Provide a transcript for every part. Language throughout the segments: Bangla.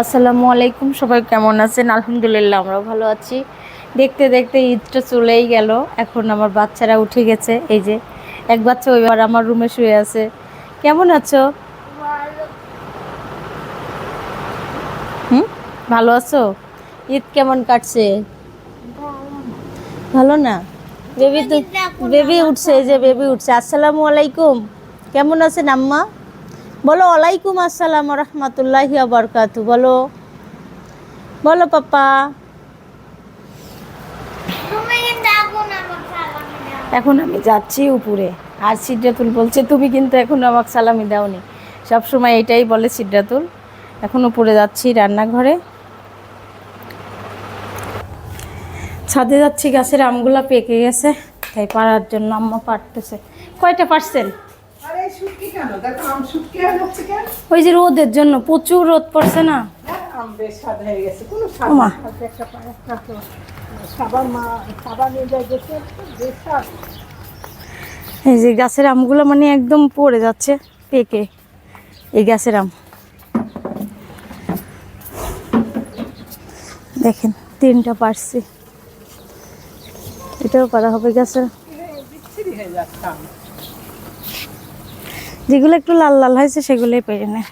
আসসালামু আলাইকুম সবাই কেমন আছেন? আলহামদুলিল্লাহ আমরাও ভালো আছি। দেখতে দেখতে ঈদটা চলেই গেল। এখন আমার বাচ্চারা উঠে গেছে এই যে এক বাচ্চা ওইবার আমার রুমে শুয়ে আছে। কেমন আছো? হুম? ভালো আছো? ঈদ কেমন কাটছে? ভালো না? বেবি তো বেবি উঠছে এই যে বেবি উঠছে। আসসালামু আলাইকুম। কেমন আছেন আম্মা? বলো ওয়ালাইকুম আসসালাম রহমতুল্লাহ বরকাতু বলো। বলো পাপা এখন আমি যাচ্ছি উপরে। আর সিদ্ধাতুল বলছে তুমি কিন্তু এখন আমাকে সালামি দাওনি। সব সময় এটাই বলে সিদ্ধাতুল এখন উপরে যাচ্ছি রান্নাঘরে। ছাদে যাচ্ছি গাছের আমগুলা পেকে গেছে। তাই পাড়ার জন্য আম্মা পারতেছে। কয়টা পারছেন ওই যে রোদের জন্য প্রচুর রোদ পড়ছে না? হ্যাঁ, এই যে গাছের আমগুলো মানে একদম পড়ে যাচ্ছে পেকে। এই গাছের আম। দেখেন তিনটা পারছি। এটাও করা হবে গাছের। হয়ে যাচ্ছে যেগুলো একটু লাল লাল হয়েছে সেগুলোই পেরে নেয়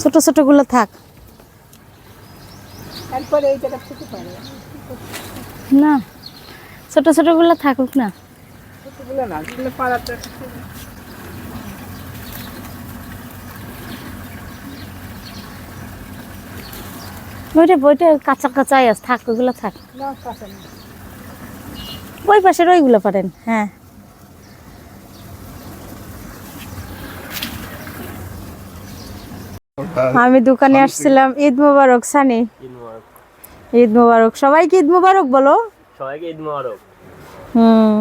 ছোট ছোট ছোটগুলো থাক। না ছোট ছোট ছোটগুলো থাকুক না। না ওইটা ওইটা কাঁচা কাঁচাই আছে থাক ওইগুলো থাক। না। ওই পাশের ওইগুলো পারেন হ্যাঁ। আমি দোকানে আসছিলাম ঈদ মোবারক সানি। ঈদ মোবারক। ঈদ মোবারক। সবাইকে ঈদ মোবারক বলো। সবাইকে ঈদ মোবারক। হুম।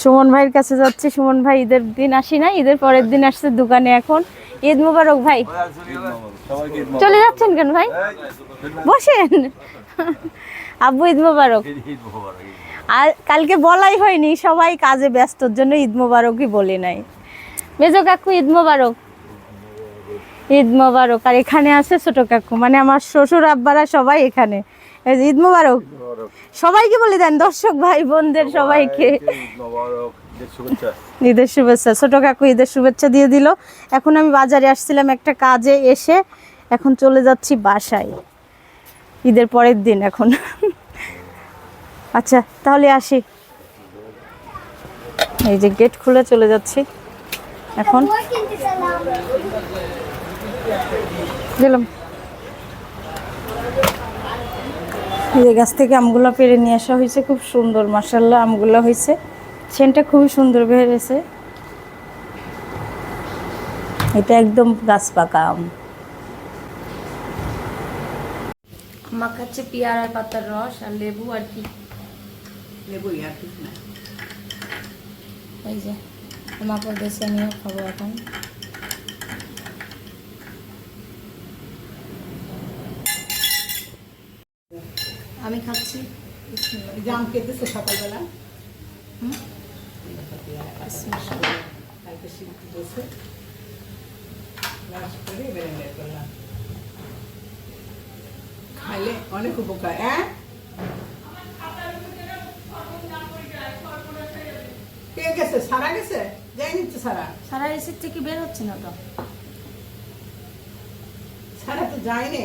সুমন ভাইয়ের কাছে যাচ্ছি। সুমন ভাই ঈদের দিন আসি না ঈদের পরের দিন আসছে দোকানে এখন। ঈদ মোবারক ভাই। চলে যাচ্ছেন কেন ভাই? বসেন। আব্বু ঈদ মোবারক। আর কালকে বলাই হয়নি সবাই কাজে ব্যস্তর জন্য ঈদ মোবারকই বলি নাই। মেজো কাকু ঈদ মোবারক। ঈদ মোবারক। আর এখানে আছে ছোট কাকু মানে আমার শ্বশুর আব্বারা সবাই এখানে। ঈদ মোবারক। সবাইকে বলে দেন দর্শক ভাই বোনদের সবাইকে ঈদের শুভেচ্ছা। ছোট কাকু ঈদের শুভেচ্ছা দিয়ে দিল। এখন আমি বাজারে আসছিলাম একটা কাজে এসে এখন চলে যাচ্ছি বাসায়। ঈদের পরের দিন এখন। আচ্ছা তাহলে আসি। এই যে গেট খুলে চলে যাচ্ছি। এখন এই যে গাছ থেকে আমগুলো পেরে নিয়ে আসা হয়েছে খুব সুন্দর মাসাল্লাহ আমগুলো হয়েছে। সেনটা খুবই সুন্দর বেরিয়েছে এটা একদম গাছ পাকা আম। মা খাচ্ছে পেয়ারা পাতার রস আর লেবু আর কি। লেবু আর কিছু না। এই যে মা করতেছে আমিও খাব এখন। আমি খাচ্ছি। আম কেটেছে সকালবেলা। কালকে সিদ্ধ বসে লাঞ্চ করে বেরেন্ডায় করলাম। খাইলে অনেক উপকার হ্যাঁ কে গেছে? সারা গেছে? যাই নিচ্ছে সারা। সারা রিসিট থেকে বের হচ্ছে না তো। সারা তো যায়নি।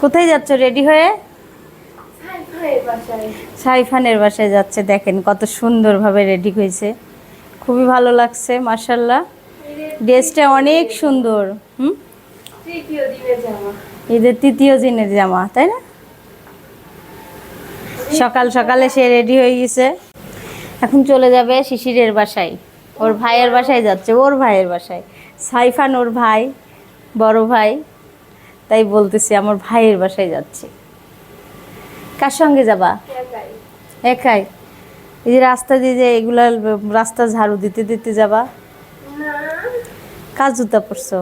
কোথায় যাচ্ছ? রেডি হয়ে? সাইফানের বাসায়। যাচ্ছে দেখেন কত সুন্দরভাবে রেডি হয়েছে। খুবই ভালো লাগছে মাশাল্লাহ ড্রেসটা অনেক সুন্দর হুম? ঈদের তৃতীয় দিনের জামা তাই না? সকাল সকালে সে রেডি হয়ে গেছে। এখন চলে যাবে শিশিরের বাসায়। ওর ভাইয়ের বাসায় যাচ্ছে ওর ভাইয়ের বাসায়। সাইফান ওর ভাই বড় ভাই। তাই বলতেছি আমার ভাইয়ের বাসায় যাচ্ছি। কার সঙ্গে যাবা? একাই। এই যে রাস্তা দিয়ে যে এগুলা রাস্তা ঝাড়ু দিতে দিতে যাবা? কাজ জুতা পরছো?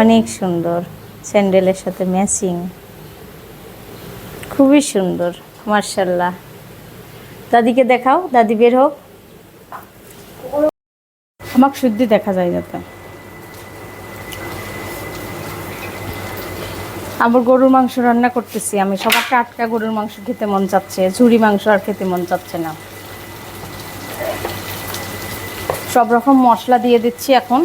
অনেক সুন্দর। স্যান্ডেলের সাথে ম্যাচিং। খুবই সুন্দর মার্শাল্লাহ দাদিকে দেখাও দাদি বের হোক। আমাকে শুদ্ধি দেখা যায় যাতে। আবার গরুর মাংস রান্না করতেছি আমি। সবার টাটকা গরুর মাংস খেতে মন চাচ্ছে ঝুরি মাংস আর খেতে মন চাচ্ছে না। সব রকম মশলা দিয়ে দিচ্ছি এখন।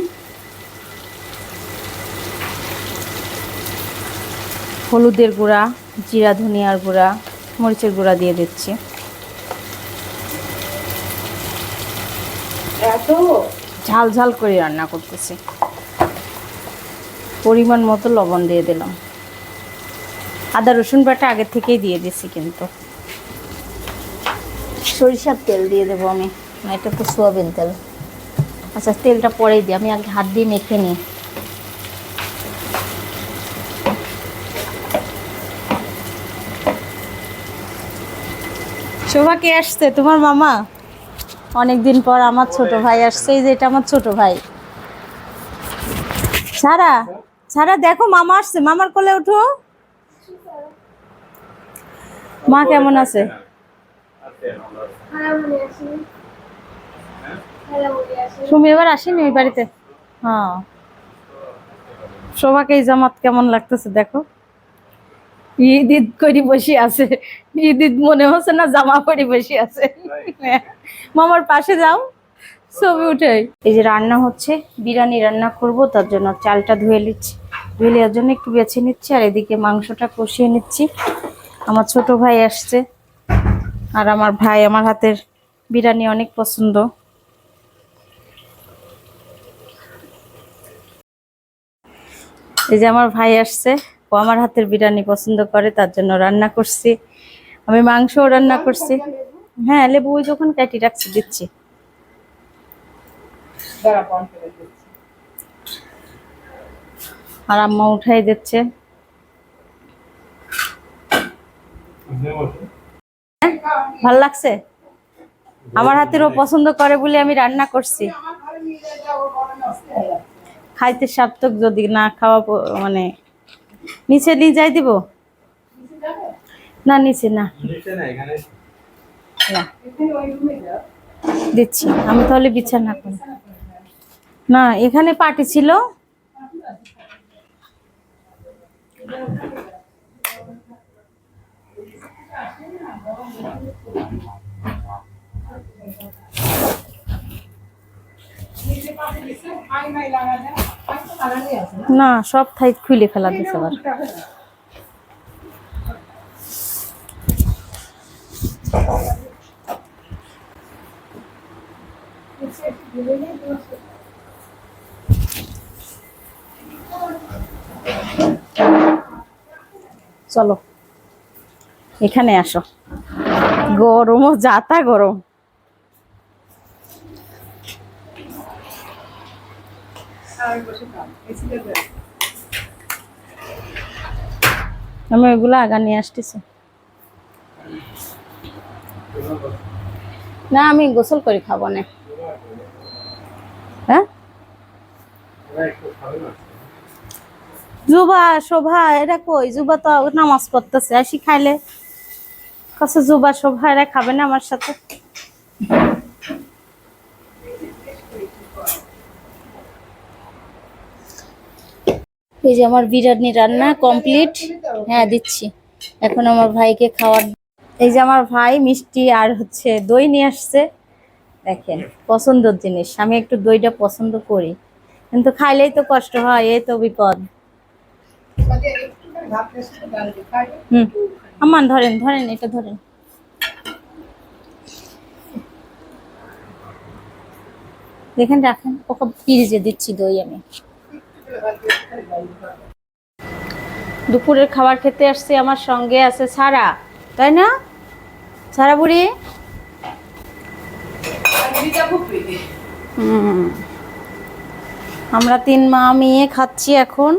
হলুদের গুঁড়া জিরা ধনিয়ার গুঁড়া মরিচের গুঁড়া দিয়ে দিচ্ছি। এত? ঝাল ঝাল করে রান্না করতেছি। পরিমাণ মতো লবণ দিয়ে দিলাম। আদা রসুন বাটা আগে থেকেই দিয়ে দিছি কিন্তু। সরিষার তেল দিয়ে দেবো আমি এটা তো সোয়াবিন তেল। আচ্ছা তেলটা পরেই দিই আমি আগে হাত দিয়ে মেখে নিই। শোভা কে আসছে? তোমার মামা? অনেকদিন পর আমার ছোট ভাই আসছে এই যে এটা আমার ছোট ভাই। সারা সারা দেখো মামা আসছে মামার কোলে উঠো। মা কেমন আছে? সুমি এবার আসেনি ওই বাড়িতে? হ্যাঁ। শোভাকে জামাত কেমন লাগতেছে দেখো। ঈদ ঈদ করি বসে আছে। ঈদ ঈদ মনে হচ্ছে না জামা পরি বসে আছে। মামার পাশে যাও। ছবি উঠে। এই যে রান্না হচ্ছে, বিরিয়ানি রান্না করব, তার জন্য চালটা ধুয়ে নিচ্ছি। ধুয়ে নেওয়ার জন্য একটু বেছে নিচ্ছি, আর এদিকে মাংসটা কষিয়ে নিচ্ছি। আমার ছোট ভাই আসছে আর আমার ভাই আমার হাতের বিরিয়ানি অনেক পছন্দ। এই যে আমার ভাই আসছে, ও আমার হাতের বিরিয়ানি পছন্দ করে, তার জন্য রান্না করছি। আমি মাংসও রান্না করছি। হ্যাঁ লেবু ওই যখন কাটি রাখছি, দিচ্ছি। আর আম্মা উঠাই দিচ্ছে। ভালো লাগছে? আমার হাতের ও পছন্দ করে বলে আমি রান্না করছি। খাইতে সার্থক যদি না খাওয়া মানে নিচে নিয়ে যাই দিব? না নিচে না। না দিচ্ছি আমি তাহলে বিছানা করি না এখানে পার্টি ছিল। না সব থাই খুলে ফেলা দিছে আবার। চলো এখানে আসো। গরমও যাতা গরম। আমি ওইগুলো আগা নিয়ে আসতেছি। না, আমি গোসল করে খাব না। হ্যাঁ? জুবা শোভা, এরা কই? জুবা তো নামাজ পড়তেছে, আসি খাইলে। কাছে জুবা শোভা এরা খাবে না আমার সাথে? এই যে আমার বিরিয়ানি রান্না কমপ্লিট হ্যাঁ দিচ্ছি। এখন আমার ভাইকে খাওয়ার এই যে আমার ভাই মিষ্টি আর হচ্ছে দই নিয়ে আসছে। দেখেন, পছন্দের জিনিস। আমি একটু দইটা পছন্দ করি। কিন্তু খাইলেই তো কষ্ট হয় এই তো বিপদ। হুম। আমান ধরেন ধরেন, এটা ধরেন। দেখেন, রাখেন, ওকে ফ্রিজে দিচ্ছি, দই আমি। দুপুরের খাবার খেতে আসছে আমার সঙ্গে আছে সারা, তাই না? সারা বুড়ি। আমরা তিন মা, মেয়ে খাচ্ছি এখন।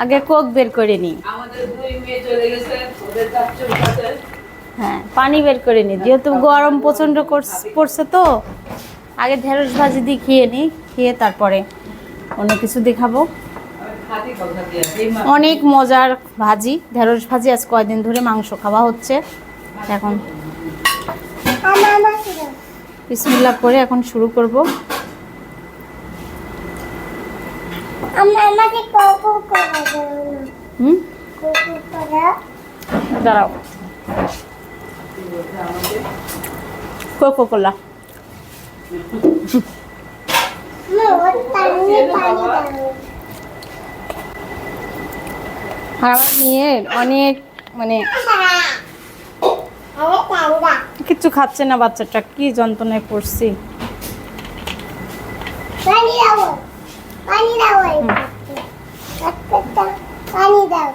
আগে কোক বের করে নিই আমাদের দুই মেয়ে চলে গেছে ওদের চাচ্চু কাছে হ্যাঁ পানি বের করে নিই যেহেতু গরম প্রচণ্ড করছ- পড়ছে তো আগে ঢেঁড়স ভাজি দিয়ে খেয়ে নিই খেয়ে তারপরে অন্য কিছু দেখাবো। অনেক মজার ভাজি ঢেঁড়স ভাজি। আজ কয়দিন ধরে মাংস খাওয়া হচ্ছে। এখন আমাকে করে এখন শুরু করব। আমার আমাকে কোকো করে দাও হুম? কোকো করে দাঁড়াও। কোকো কোলা আর আমার মেয়ের অনেক মানে কিচ্ছু খাচ্ছে না বাচ্চাটা কি যন্ত্রণায় পড়ছি। পানি দাও পানি দাও।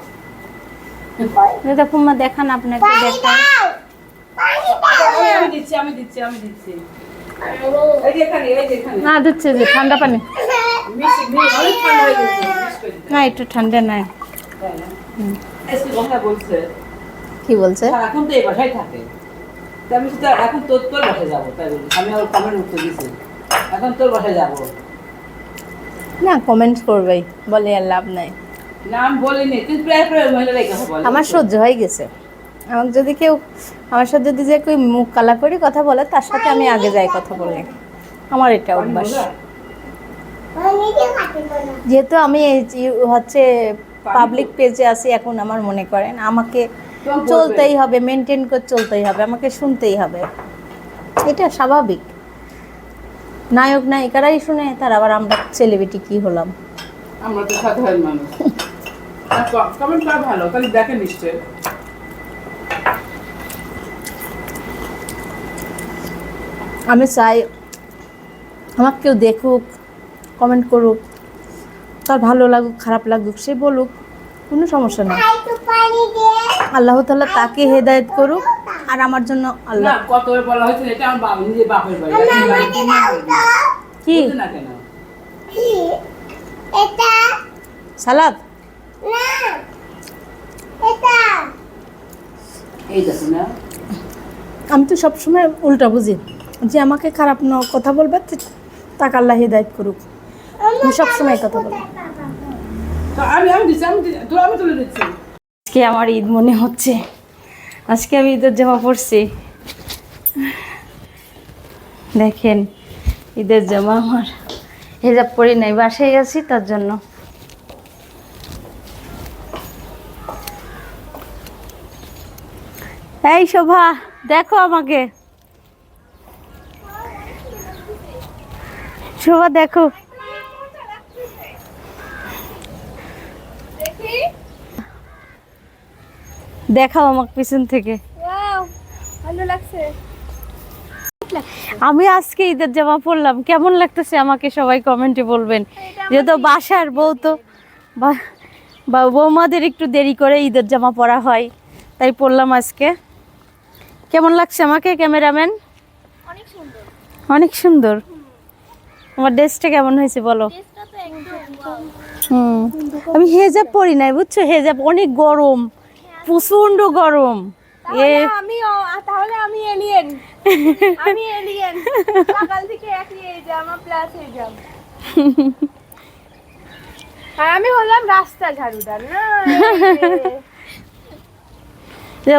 দেখুন মা দেখান আপনাকে পানি দেখান দাও পানি দাও। আমি দিচ্ছি আমি দিচ্ছি আমি দিচ্ছি। এই যে এখানে এই যে এখানে। না দিচ্ছে যে ঠান্ডা পানি। মিষ্টি মিষ্টি অনেক ঠান্ডা হয়ে গেছে মিক্স করে দিতে। না একটু ঠান্ডা নাই। তাই কথা বলছে কি বলছে? এখন তো এই বাসায় থাকে। আমি তো এখন তোর তোর বাসায় যাব। তাই বলি আমি ওর কমেন্ট উত্তর দিছি। এখন তোর বাসায় যাব। না কমেন্ট করবেই বলে আর লাভ নাই। আমার সহ্য হয়ে গেছে। আমাকে যদি কেউ আমার সাথে যদি যে কেউ মুখ কালা করে কথা বলে তার সাথে আমি আগে যাই কথা বলে। আমার এটা অভ্যাস। যেহেতু আমি এই যে- হচ্ছে পাবলিক পেজে আছি এখন আমার মনে করেন আমাকে চলতেই হবে মেনটেন করে চলতেই হবে আমাকে শুনতেই হবে। এটা স্বাভাবিক। নায়ক নায়িকারাই শুনে তার আবার আমরা সেলিব্রিটি কি হলাম? আমরা তো সাধারণ মানুষ। কমেন্ট করা ভালো তাহলে দেখেন নিশ্চয় আমি চাই আমাকে কেউ দেখুক কমেন্ট করুক তার ভালো লাগুক খারাপ লাগুক সে বলুক কোনো সমস্যা নেই। আল্লাহ তাআলা তাকে হেদায়েত করুক। আর আমার জন্য আল্লাহ। কতবার বলা হয়েছে এটা আমার বাবা নিজের বাপের বাড়ি। আমার আমি তো কি? না কেন? কি? এটা সালাদ? না। এটা এই দেখো না। আমি তো সবসময় উল্টা বুঝি। যে আমাকে খারাপ ন কথা বলবে তো তাকে আল্লাহ হেদায়েত করুক। আমি সবসময় কথা বলি। তো আমি আমি আমি তুলে দিচ্ছি। আজকে আমার ঈদ মনে হচ্ছে। আজকে আমি ঈদের জামা পরছি। দেখেন, ঈদের জামা আমার। হেজাব পরি নাই, বাসায় গেছি তার জন্য। এই শোভা, দেখো আমাকে। শোভা দেখো। দেখাও আমাকে পিছন থেকে। ভালো লাগছে। আমি আজকে ঈদের জামা পরলাম। কেমন লাগতেছে আমাকে সবাই কমেন্টে বলবেন। যেহেতু বাসার বউ তো বা- বৌমাদের একটু দেরি করে ঈদের জামা পরা হয় তাই পরলাম আজকে। কেমন লাগছে আমাকে ক্যামেরাম্যান? অনেক সুন্দর। অনেক সুন্দর। আমার ড্রেসটা কেমন হয়েছে বলো? হুম। আমি হেজাব পরি নাই বুঝছ? হেজাব অনেক গরম। প্রচণ্ড গরম। আমি তাহলে আমি এলিয়েন আমি এলিয়েন সকাল থেকে একই এই প্লাস আর আমি হলাম রাস্তা ঝাড়ুদার। না ঠিক